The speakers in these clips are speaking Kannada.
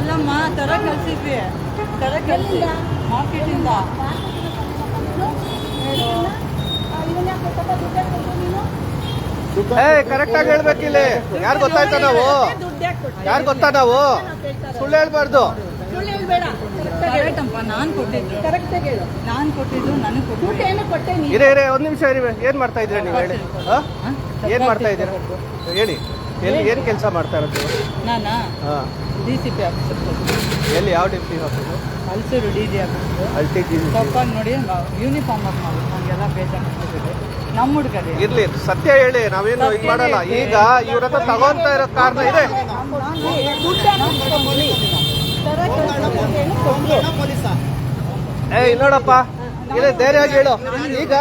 ಅಲ್ಲಮ್ಮ ತರ ಕಲ್ಸಿದ್ವಿ. ತರ ಕಲ್ಸಿ. ಮಾರ್ಕೆಟಿಂದ ಏ ಕರೆಕ್ಟ್ ಆಗಿ ಹೇಳ್ಬೇಕಿಲ್ಲ ಯಾರು ಗೊತ್ತಾಯ್ತ ನಾವು? ಯಾರು ಗೊತ್ತಾ ನಾವು? ಸುಳ್ಳು ಹೇಳ್ಬಾರ್ದು. ಸುಳ್ಳು ಹೇಳ್ಬೇಡ. ಕರೆಕ್ಟಪ್ಪ ನಾನು ಕೊಟ್ಟಿದ್ದು. ಕರೆಕ್ಟಾಗಿ ಹೇಳು. ನಾನು ಕೊಟ್ಟಿದ್ದು ನನಗೆ ದುಡ್ಡು ಏನು ಕೊಟ್ಟೆ ನೀನು? ಇರೇ ಇರೇ ಒಂದ್ ನಿಮಿಷ ಇರಿ. ಏನ್ ಮಾಡ್ತಾ ಇದ್ರಿ ನೀವು? ಹೇಳಿ? ಏನ್ ಮಾಡ್ತಾ ಇದ್ದೀರಾ? ಹೇಳಿ. ಎಲ್ಲಿ ಏನು ಕೆಲಸ ಮಾಡ್ತಾ ಇರೋದು ನಾನಾ? ಹಾ. ಡಿ ಸಿ ಪಿ ಆಫೀಸರ್ ಎಲ್ಲಿ ಯಾವ ಡಿಪಿ ಹಾಕೋದು ಹಲ್ಸೂರು ಡಿ ಜಿ ಅಲ್ಟಿ ತಪ್ಪಾಗಿ ನೋಡಿ ಯೂನಿಫಾರ್ಮ್ ಆಗಿ ಮಾಡಿ. ನನಗೆಲ್ಲ ಬೇಜಾರು ನಮ್ಮ ಹುಡುಗರೇ. ಇರ್ಲಿ ಸತ್ಯ ಹೇಳಿ ನಾವೇನು ಇದು ಮಾಡಲ್ಲ. ಈಗ ಇವ್ರ ಹತ್ರ ತಗೊಂತ ಇರೋ ಕಾರಣ ಇದೆ. ಏ ಇಲ್ಲಿ ನೋಡಪ್ಪ ಇದೆ ಧೈರ್ಯವಾಗಿ ಹೇಳು. ಈಗ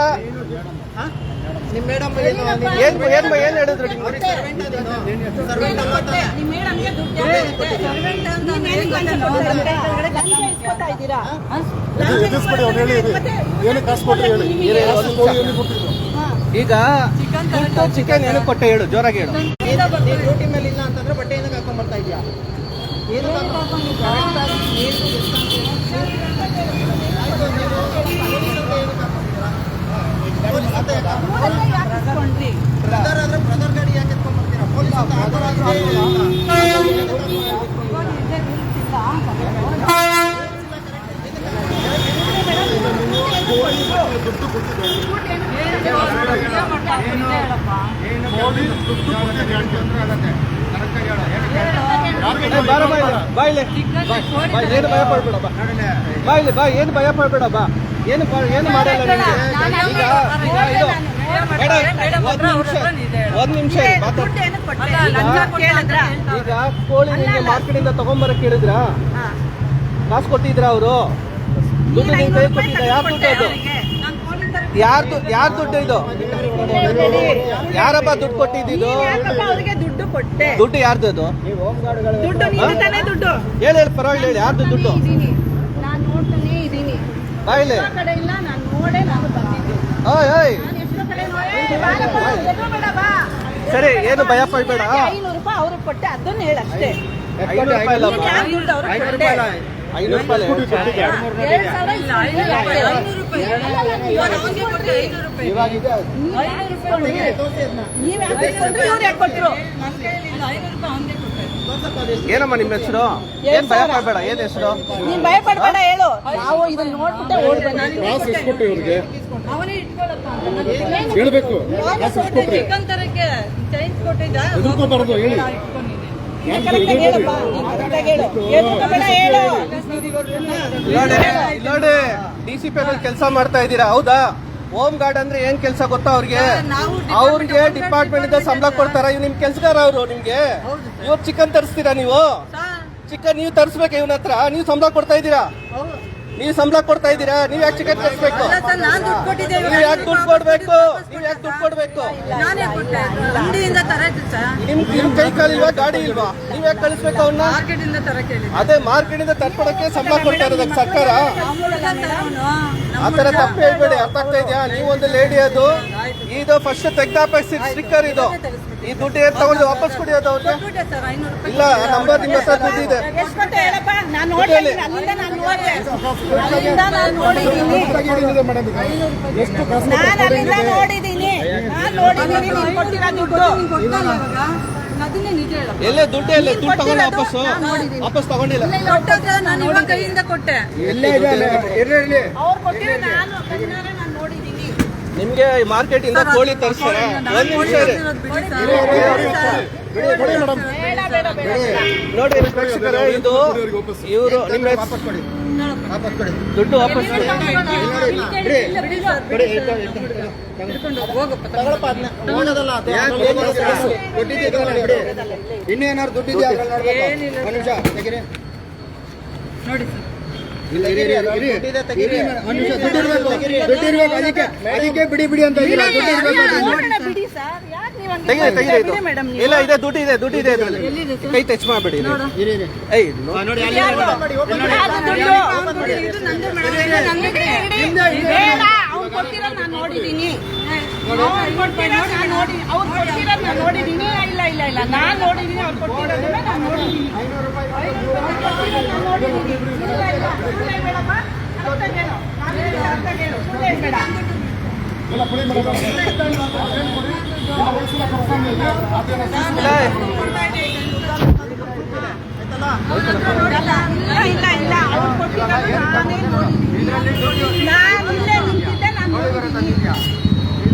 ನಿಮ್ಮ ಮೇಡಮ್ ಏನು ಏನ್ ಏನ್ ಹೇಳಿದ್ರು. ಏನು ಕಾಸು ಹೇಳಿ. ಏನು. ಈಗ ಚಿಕನ್ ಚಿಕನ್ ಏನಕ್ಕೆ ಕೊಟ್ಟೆ ಹೇಳು ಜೋರಾಗಿ ಹೇಳು. ನೀನು ಡ್ಯೂಟಿ ಮೇಲೆ ಇಲ್ಲ ಅಂತಂದ್ರೆ ಬಟ್ಟೆಯಿಂದ ಹಾಕೊಂಡ್ ಬರ್ತಾ ಇದೆಯಾ ಏನು ಊರಲ್ಲೇ ಯಾಕೆ ಇಸ್ಕೊಂಡ್ರಿ? ಬ್ರದರ್ ಆದ್ರೆ ಬ್ರದರ್ ಗಾಡಿ ಯಾಕೆ ಎತ್ಕೊಂಡ್ ಬರ್ತೀರಾ ಪೊಲೀಸ್ ಅಂತ ಆತರ ನೋಡಿ ದುಡ್ಡು ಏನು ಭಯ ಪಡ್ಬೇಡ ಬಾ ಬಾ ಇಲ್ಲಿ ಬಾ ಏನು ಭಯ ಬಾ ಏನು ಏನು ಮಾಡಲ್ಲ ಈಗ ನಿಮಿಷ ಕೇಳಿದ್ರಾ? ಈಗ ಕೋಳಿ ನಿಮ್ಗೆ ಮಾರ್ಕೆಟ್ ಇಂದ ತಗೊಂಬರಕ್ ಹೇಳಿದ್ರ ಹಾ. ಕಾಸು ಕೊಟ್ಟಿದ್ರ ಅವರು ದುಡ್ಡು ನಿಮ್ಗೆ ಕೊಟ್ಟಿದ್ದ ಯಾಕೆ ಯಾರ್ದು ಯಾರ್ ದುಡ್ಡು ಇದು? ಯಾರಪ್ಪ ದುಡ್ಡು ಕೊಟ್ಟಿದ್ದು ದುಡ್ಡು ಕೊಟ್ಟೆ? ದುಡ್ಡು ಯಾರ್ದು ಅದು? ದುಡ್ಡು ಹೇಳಿ ಹೇಳಿ ಪರವಾಗಿಲ್ಲ ಹೇಳಿ ಯಾರ್ದು ದುಡ್ಡು? ಇದೀನಿ. ನಾನು ನೋಡ್ತಾನೆ ಇದೀನಿ. ಬಾ ಇಲ್ಲಿ. ಕಡೆ ಇಲ್ಲ ನಾನು ನೋಡೇ ನಾನು ಬಂದಿದ್ದೀನಿ ಓಯ್ ಓಯ್. ನಾನು ಎಷ್ಟೋ ಕಡೆ ನೋಡೇ ಬಾರಪ್ಪ, ಎದುರುಬೇಡ ಬಾ. ಸರಿ ಏನು ಭಯ ಪಡ್ಬೇಡ? ಐನೂರು ರೂಪಾಯಿ ಅವ್ರಿಗೆ ಕೊಟ್ಟೆ ಅದನ್ನ ಹೇಳಿ ಅಷ್ಟೇ ಐನೂರು ರೂಪಾಯಿ ಐನೂರು ರೂಪಾಯಿ ಏನಮ್ಮ ನಿಮ್ಮ ಹೆಸರು? ಏನ್ ಭಯ ಪಡ್ಬೇಡ ಏನ್ ಹೆಸರು? ನೀನ್ ಭಯ ಪಡ್ಬೇಡ ಹೇಳು. ನಾವು ಇದನ್ನ ನೋಡ್ಬಿಟ್ಟೆ ಓಡ್ ಇವ್ರಿಗೆ ಹೇಳ್ಬೇಕು. ಚಿಕನ್ ತರಕ್ಕೆ ಚೈನ್ಸ್ ಕೊಟ್ಟಿದ್ದ? ನೋಡಿ ಡಿ ಸಿ ಪಿ ಕೆಲಸ ಮಾಡ್ತಾ ಇದ್ದೀರಾ? ಹೌದಾ? ಹೋಮ್ ಗಾರ್ಡ್ ಅಂದ್ರೆ ಏನ್ ಕೆಲಸ ಗೊತ್ತಾ ಅವ್ರಿಗೆ? ಅವ್ರಿಗೆ ಡಿಪಾರ್ಟ್ಮೆಂಟ್ ಇಂದ ಸಂಬಳ ಕೊಡ್ತಾರ? ಇವ್ ನಿಮ್ ಕೆಲ್ಸಗಾರ ಅವರು ನಿಮ್ಗೆ? ಇವ್ರು ಚಿಕನ್ ತರಿಸ್ತೀರಾ ನೀವು? ಚಿಕನ್ ನೀವು ತರಿಸ್ಬೇಕು ಇವನ ಹತ್ರ. ನೀವು ಸಂಬಳ ಕೊಡ್ತಾ ಇದ್ದೀರಾ? ನೀವು ಸಂಬಳ ಕೊಡ್ತಾ ಇದ್ದೀರಾ? ನೀವ್ ಯಾಕೆ ಟಿಕೆಟ್ ಕಟ್ಬೇಕು ನೀವ್ ಯಾಕೆ ದುಡ್ಡು ಕೊಡ್ಬೇಕು? ನೀವ್ ಯಾಕೆ ದುಡ್ಡು ಕೊಡ್ಬೇಕು? ನಿಮ್ ನಿಮ್ ಕೈ ಇಲ್ವಾ ಗಾಡಿ ಇಲ್ವಾ? ನೀವ್ ಯಾಕೆ ಕಳಿಸ್ಬೇಕು ಹೇಳಿ ಅದೇ ಮಾರ್ಕೆಟ್ ಇಂದ ತರ್ಪಡಕ್ಕೆ ಸಂಬಳ ಕೊಡ್ತಾ ಇರೋದಕ್ಕೆ ಸರ್ಕಾರ. ಆತರ ತಪ್ಪು ಹೇಳ್ಬೇಡಿ ಅರ್ಥ ಆಗ್ತಾ ಇದೆಯಾ? ನೀವೊಂದು ಒಂದು ಲೇಡಿ ಅದು. ಇದು ಫಸ್ಟ್ ತೆಗ್ದಾಪ ಸ್ಟಿಕ್ಕರ್ ಇದು. ಈ ದುಡ್ಡು ಏನ್ ತಗೊಂಡು ವಾಪಸ್ ಕೊಡಿ ಅದು ಅವ್ರಿಗೆ? ಸರ್ ಐನೂರು ರೂಪಾಯಿ ಇಲ್ಲ ನಂಬರ್ ನಿಮ್ಮ ಹತ್ರ ದುಡ್ಡು ಇದೆ. ಎಲ್ಲೇ ದುಡ್ಡು. ಎಲ್ಲೇ ದುಡ್ಡು ತಗೊಂಡು ವಾಪಸ್ಸು? ವಾಪಸ್ ತಗೊಂಡಿಲ್ಲ? ನಾನು ಇವಾಗ ಕೈಯಿಂದ ಕೊಟ್ಟೆ. ಎಲ್ಲೇ ಇರ್ಲಿ ಅವ್ರು ಕೊಟ್ಟಿರೋ ನಾನು ನೋಡಿದ್ದೀನಿ. ನಿಮ್ಗೆ ಮಾರ್ಕೆಟ್ ಇಂದ ಕೋಳಿ ತರಿಸ್ತಾರೆ. ಒಂದ್ ನಿಮಿಷ ಇರಿ. ನೋಡಿ ಪ್ರೇಕ್ಷಕರೇ ಇದು ಇವರು ನಿಮ್ಮ ವಾಪಸ್ ಕೊಡಿ? ದುಡ್ಡು ವಾಪಸ್ ಕೊಡಿ. ಇನ್ನೇನಾದ್ರು ದುಡ್ಡಿದ್ಯಾ ಅದ್ರಲ್ಲಿ ನೋಡ್ಬೇಕು. ಒಂದ್ ನಿಮಿಷ. ತೆಗೀರಿ ನೋಡಿ ಸರ್. ಅದಕ್ಕೆ ಬಿಡಿ ಬಿಡಿ ಅಂತ ಇಲ್ಲ ಇದೆ ದುಡ್ಡು ಇದೆ ದುಡ್ಡು ಇದೆ ಕೈ ಟಚ್ ಮಾಡ್ಬಿಡಿ ನೋಡಿ. ನೋಡಿದ್ದೀನಿ. ಇಲ್ಲ ಇಲ್ಲ ಇಲ್ಲ ನಾನು ನೋಡಿದೀನಿ ಅವ್ರು ಕೊಟ್ಟಿರೋದನ್ನ ನಾನ್ ನೋಡಿದೀನಿ ಐನೂರು ರೂಪಾಯಿ ಕೊಟ್ಟಿರೋದು ನೋಡಿದೀನಿ ಇಲ್ಲ ಇಲ್ಲ ಇಲ್ಲ. ಇಲ್ಲ ಇಲ್ಲ ಅವ್ರು ಕೊಟ್ಟಿರೋದು ನಾನೇ ನೋಡಿದೀನಿ ನಾನು ಇಲ್ಲೇ ನಿಂತಿದ್ದೆ ನಾನು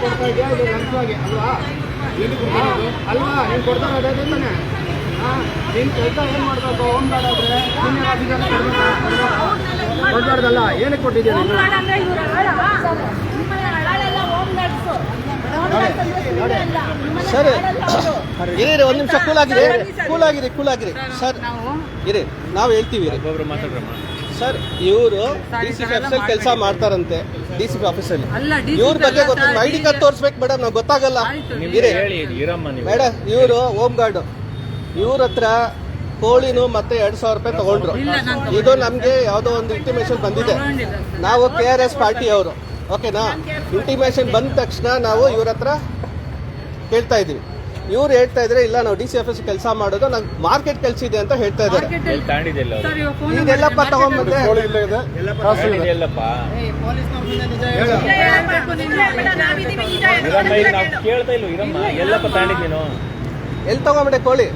ಕೊಡ್ತಾ ಇದೆಯಾ ಇದು ಲಂಚವಾಗಿ ಅಲ್ವಾ ನೀನು ಕೊಡ್ತಾ ಇರೋದೇ ತಾನೆ ನೀನು ಕೆಲಸ ಏನು ಮಾಡಬೇಕು ಹೋಮ್ ಗಾರ್ಡ್ ಆದರೆ ಆಫೀಸರ್ ಕೊಡ್ಬೇಕಾ ಕೊಡ್ಬಾರ್ದಲ್ಲ ಏನಕ್ಕೆ ಕೊಟ್ಟಿದ್ದೀಯ ನೀನು ಸರ್. ಇರಿ ಒಂದು ನಿಮಿಷ ಕೂಲ್ ಆಗಿದೆ ಕೂಲ್ ಆಗಿರಿ ಕೂಲ್ ಆಗಿರಿ ಸರ್ ಇರಿ ನಾವು ಹೇಳ್ತೀವಿ ಸರ್ ಇವರು ಡಿ ಸಿ ಆಫೀಸಲ್ಲಿ ಕೆಲಸ ಮಾಡ್ತಾರಂತೆ ಡಿ ಸಿ ಆಫೀಸಲ್ಲಿ ಅಲ್ಲ. ಇವ್ರ ಬಗ್ಗೆ ಗೊತ್ತಿಲ್ಲ. ಐ ಡಿ ಕಾರ್ಡ್ ತೋರಿಸ್ಬೇಕು ಮೇಡಮ್ ನಾವು ಗೊತ್ತಾಗಲ್ಲ. ಇರಿ. ಮೇಡಮ್ ಇವರು ಹೋಮ್ ಗಾರ್ಡ್ ಇವ್ರ ಹತ್ರ ಕೋಳಿನು ಮತ್ತೆ ಎರಡು ಸಾವಿರ ರೂಪಾಯಿ ತಗೊಂಡ್ರು. ಇದು ನಮ್ಗೆ ಯಾವ್ದೋ ಒಂದು ಇಂಟಿಮೇಷನ್ ಬಂದಿದೆ. ನಾವು ಕೆ ಆರ್ ಎಸ್ ಪಾರ್ಟಿ ಅವರು. ಓಕೆನಾ? ಇಂಟಿಮೇಷನ್ ಬಂದ ತಕ್ಷಣ ನಾವು ಇವ್ರ ಹತ್ರ ಕೇಳ್ತಾ ಇದೀವಿ ಇವ್ರು ಹೇಳ್ತಾ ಇದ್ರೆ ಇಲ್ಲ ನಾವು ಡಿ ಸಿ ಆಫೀಸ್ ಕೆಲಸ ಮಾಡೋದು ನಂಗೆ ಮಾರ್ಕೆಟ್ ಕೆಲಸ ಇದೆ ಅಂತ ಹೇಳ್ತಾ ಇದ್ದಾರೆ. ಇದೆಲ್ಲಪ್ಪ ತಗೊಂಡ್ಬಂದೆ? ಎಲ್ಲಿ ತಗೊಂಬಿಟ್ಟೆ ಕೋಳಿ?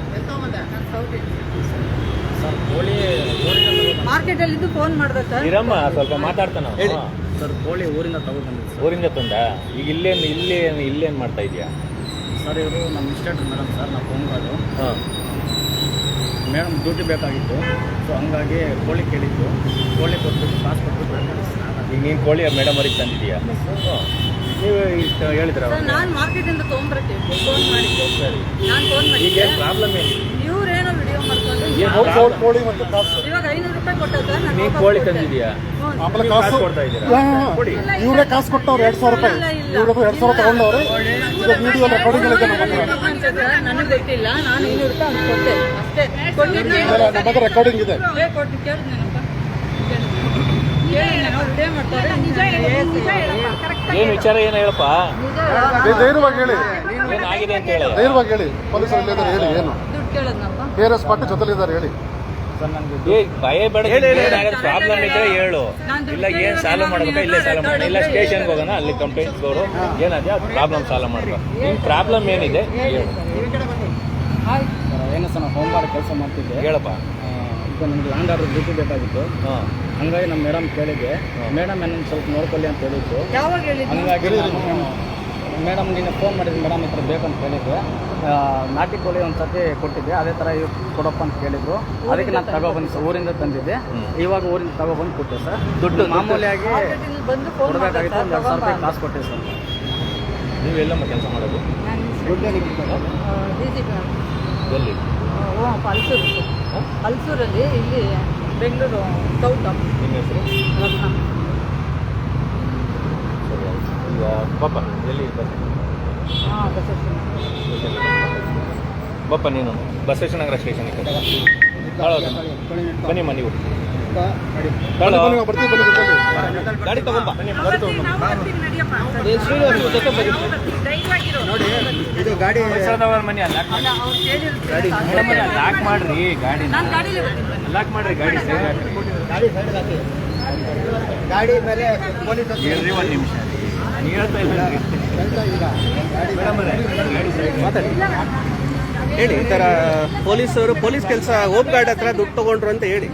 ಮಾರ್ಕೆಟ್ ಅಲ್ಲಿ ಫೋನ್ ಮಾಡ್ದ ಸರ್. ಇರಮ್ಮ ಸ್ವಲ್ಪ ಮಾತಾಡ್ತಾನ ಹೇಳಿ. ಸರ್ ಕೋಳಿ ಊರಿಂದ ತಗೊಂಡು ಊರಿಂದ ತಂದ? ಈಗ ಇಲ್ಲೇನ್ ಇಲ್ಲೇನ್ ಇಲ್ಲೇನು ಮಾಡ್ತಾ ಇದೆಯಾ? ಸರ್ ಇವರು ನಮ್ಮ ಇನ್ಸ್ಟೇಟರ್ ಮೇಡಮ್ ಸರ್ ನಾವು ಫೋನ್ ಕಾಲು ಹಾಂ. ಮೇಡಮ್ ಡ್ಯೂಟಿ ಬೇಕಾಗಿತ್ತು. ಸೊ ಹಂಗಾಗಿ ಕೋಳಿ ಕೇಳಿದ್ದು. ಕೋಳಿ ಕೊಟ್ಬಿಟ್ಟು ಕಾಸು ಕೊಟ್ಬಿಟ್ಟು ಈಗ ನೀನು ಕೋಳಿ ಮೇಡಮ್ ಅವ್ರಿಗೆ ತಂದಿದೆಯಾ ನೀವು ಇಷ್ಟು ಹೇಳಿದ್ರ ನಾನು ಮಾರ್ಕೆಟಿಂದ ತೊಗೊಂಡ್ಬರ್ತೀವಿ ಫೋನ್ ಮಾಡಿದ್ದೆ ನಾನು ಫೋನ್ ಈಗ ಏನು ಏನ್ ಪ್ರಾಬ್ಲಮ್ ಏನು? ಮಾಡ್ಕೊಂಡು ಏನ್ ಕಾಸು. ಇವಾಗ ಐನೂರು ರೂಪಾಯಿ ನಾನು ಕೋಳಿ. ತಂದಿದೀಯಾ. ಕಾಸು ಕೊಡ್ತಾ ಇದ್ದೀರಾ? ಕೊಡಿ. ಇವರೇ ಕಾಸು ಕೊಟ್ಟವ್ರು ಎರಡ್ ಸಾವಿರ ರೂಪಾಯಿ. ಇಲ್ಲ, ಇಲ್ಲ. ಇವ್ರ ಎರಡ್ ಸಾವಿರ ತಗೊಂಡವ್ರು. ಈಗ ವಿಡಿಯೋ ರೆಕಾರ್ಡಿಂಗ್ ಇದೆ ನಮ್ಮ ಹತ್ರ ಅಂತ ಸರ್ ನನಗೆ ಗೊತ್ತಿಲ್ಲ. ನಾನು ಐನೂರು ರೂಪಾಯಿ ಅವ್ನಿಗೆ ಕೊಟ್ಟೆ. ಅಷ್ಟೇ. ಕೊಟ್ಟಿದ್ದು ಇಲ್ಲ, ನಮ್ಮ ಹತ್ರ ರೆಕಾರ್ಡಿಂಗ್ ಇದೆ. ಕೊಟ್ಟು ಕೇಳಿ ಏನ್ ವಿಚಾರ ಏನ್ ಹೇಳಪ್ಪ? ಧೈರ್ಯವಾಗಿ ಹೇಳಿ. ಏನಾಗಿದೆ ಅಂತ ಹೇಳಿ. ಧೈರ್ಯವಾಗಿ ಹೇಳಿ. ಪೊಲೀಸರು ಹೇಳಿ ಏನು? ಆರ್ ಎಸ್ ಜೊತೆಲಿದ್ದಾರೆ ಹೇಳಿ. ಏ ಭಯ ಬೇಡ ಪ್ರಾಬ್ಲಮ್ ಇದ್ರೆ ಹೇಳು. ಇಲ್ಲ ಏನ್ ಸಾಲ್ವ್ ಮಾಡ್ಬೇಕಾ? ಇಲ್ಲೇ ಸಾಲ್ವ್ ಮಾಡೋಣ ಇಲ್ಲ ಸ್ಟೇಷನ್ಗೆ ಹೋಗೋಣ ಅಲ್ಲಿ ಕಂಪ್ಲೇಂಟ್ ಅವರು ಏನಾದ್ರೆ ಅದು ಪ್ರಾಬ್ಲಮ್ ಸಾಲ್ವ್ ಮಾಡ್ಬೇಕು. ನಿನ್ ಪ್ರಾಬ್ಲಮ್ ಏನಿದೆ? ಹೇಳು ಸರ್ ಏನು ಸರ್ ಹೋಮ್ ವರ್ಕ್ ಕೆಲಸ ಮಾಡ್ತಿದ್ದೆ. ಹೇಳಪ್ಪ. ಈಗ ನನಗೆ ಲ್ಯಾಂಡ್ ಆರ್ಡರ್ ಡ್ಯೂಟಿ ಬೇಕಾಗಿತ್ತು. ಹಾ. ಹಂಗಾಗಿ ನಮ್ಮ ಮೇಡಮ್ ಕೇಳಿದ್ದೆ. ಮೇಡಮ್ ಏನೊಂದು ಸ್ವಲ್ಪ ನೋಡ್ಕೊಳ್ಳಿ ಅಂತ ಹೇಳಿದ್ದು ಹಂಗಾಗಿ ಮೇಡಮ್ ನಿನ್ನೆ ಫೋನ್ ಮಾಡಿದ್ವಿ ಮೇಡಮ್ ಹತ್ರ ಬೇಕಂತ ಹೇಳಿದ್ದೆ ಆ, ನಾಟಿ ಕೋಳಿ ಒಂದು ಸರ್ತಿ ಕೊಟ್ಟಿದ್ದೆ ಅದೇ ಥರ ಇವ್ ಕೊಡಪ್ಪ ಅಂತ ಕೇಳಿದ್ರು ಅದಕ್ಕೆ ನಾನು ತಗೊಬಂದು ಸರ್? ಊರಿಂದ ತಂದಿದ್ದೆ. ಇವಾಗ ಊರಿಂದ ತಗೊಬಂದು ಕೊಟ್ಟೆ ಸರ್. ದುಡ್ಡು ಮಾಮೂಲಿಯಾಗಿ ಬಂದು ಫೋನ್ ಕೊಡಬೇಕಾಗಿತ್ತು ಒಂದು ಎರಡು ಸಾವಿರ ರೂಪಾಯಿ ಮಾಡ್ತಾರೆ ಕಾಸು ಕೊಟ್ಟೆ ಸರ್. ನೀವು ಎಲ್ಲಮ್ಮ ಕೆಲಸ ಮಾಡೋದು? ಎಲ್ಲಿ? ಓ ಹಲ್ಸೂರು ಹಲ್ಸೂರಲ್ಲಿ ಇಲ್ಲಿ ಬೆಂಗಳೂರು ಸೌತ್ ನಿಮ್ಮ ಹೆಸರು. ಈಗ ಬಪ್ಪ ಎಲ್ಲಿ ಬಪ್ಪ ನೀನು? ಬಸವೇಶ್ವರನಗರ ಸ್ಟೇಷನ್. ಬನ್ನಿ, ಬರ್ತೀವಿ ಬನ್ನಿ. ಗಾಡಿ ತಗೊಂಬ ಇದು ಗಾಡಿ ಮನೆ ಲಾಕ್ ಅಲ್ಲ ಅವ್ರು ಲಾಕ್ ಮಾಡ್ರಿ ಗಾಡಿ. ಲಾಕ್ ಮಾಡ್ರಿ ಗಾಡಿ. ಗಾಡಿ ಮೇಲೆ ಪೊಲೀಸ್ ಒಂದು ನಿಮಿಷ. ಮಾತಾಡಿ ಹೇಳಿ ಈ ಥರ ಪೊಲೀಸರು ಪೊಲೀಸ್ ಕೆಲಸ ಹೋಮ್ ಗಾರ್ಡ್ ಹತ್ರ ದುಡ್ಡು ತಗೊಂಡ್ರು ಅಂತ ಹೇಳಿ.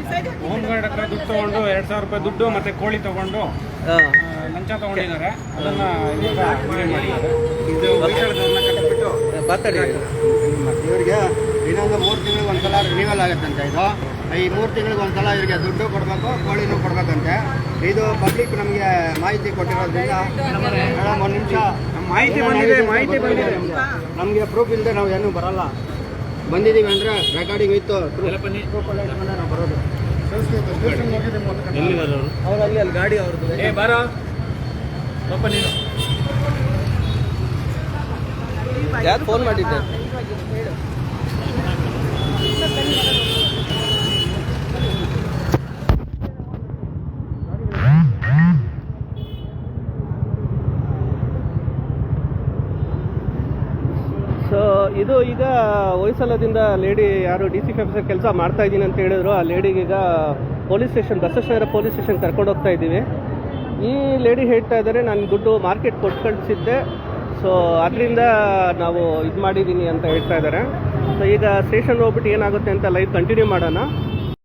ಹೋಮ್ ಗಾರ್ಡ್ ಹತ್ರ ದುಡ್ಡು ತಗೊಂಡು ಎರಡ್ ಸಾವಿರ ರೂಪಾಯಿ ದುಡ್ಡು ಮತ್ತೆ ಕೋಳಿ ತಗೊಂಡು ಲಂಚ ತಗೊಂಡಿದ್ದಾರೆ. ಅದನ್ನ ಇದು ಮಾತಾಡಿ. ಇವ್ರಿಗೆ ಇನ್ನೊಂದು ಮೂರು ತಿಂಗಳಿಗೆ ಒಂದ್ಸಲ ರಿನಿವಲ್ ಆಗುತ್ತಂತೆ ಇದು. ಈ ಮೂರು ತಿಂಗಳಿಗೆ ಒಂದ್ಸಲ ಇವರಿಗೆ ದುಡ್ಡು ಕೊಡಬೇಕು ಕೋಳಿನೂ ಕೊಡಬೇಕಂತೆ. ಇದು ಪಬ್ಲಿಕ್ ನಮಗೆ ಮಾಹಿತಿ ಕೊಟ್ಟಿರೋದ್ರಿಂದ ಮೇಡಮ್ ಒಂದು ನಿಮಿಷ. ನಮ್ಮ ಮಾಹಿತಿ ಬಂದಿದೆ ಮಾಹಿತಿ ಬಂದಿದೆ ನಮಗೆ. ಪ್ರೂಫ್ ಇಲ್ಲದೆ ನಾವು ಏನೂ ಬರಲ್ಲ. ಬಂದಿದ್ದೀವಿ ಅಂದರೆ ರೆಕಾರ್ಡಿಂಗ್ ಇತ್ತು ನಾವು ಬರೋದು. ಅವ್ರು? ಅಲ್ಲಿ ಅಲ್ಲಿ ಗಾಡಿ ಅವ್ರದ್ದು. ಏ ಬಾರ. ಪಾಪ ನೀನು. ಯಾರು ಫೋನ್ ಮಾಡಿದ್ದೆ ಸೊ ಇದು ಈಗ ಹೊಯ್ಸಲದಿಂದ ಲೇಡಿ ಯಾರು ಡಿ ಸಿ ಆಫೀಸರ್ ಕೆಲಸ ಮಾಡ್ತಾ ಇದ್ದೀನಿ ಅಂತ ಹೇಳಿದ್ರು. ಆ ಲೇಡಿಗೆ ಈಗ police station Basaveshwara police station ಕರ್ಕೊಂಡು ಹೋಗ್ತಾ ಇದ್ದೀವಿ. ಈ ಲೇಡಿ ಹೇಳ್ತಾ ಇದ್ದಾರೆ, ನಾನು ದುಡ್ಡು ಮಾರ್ಕೆಟ್ ಕೊಟ್ಟು ಕಳಿಸಿದ್ದೆ ಸೊ ಅದರಿಂದ ನಾವು ಇದು ಮಾಡಿದ್ದೀನಿ ಅಂತ ಹೇಳ್ತಾ ಇದ್ದಾರೆ. ಸೊ ಈಗ ಸ್ಟೇಷನ್ ಹೋಗ್ಬಿಟ್ಟು ಏನಾಗುತ್ತೆ ಅಂತ ಲೈವ್ ಕಂಟಿನ್ಯೂ ಮಾಡೋಣ.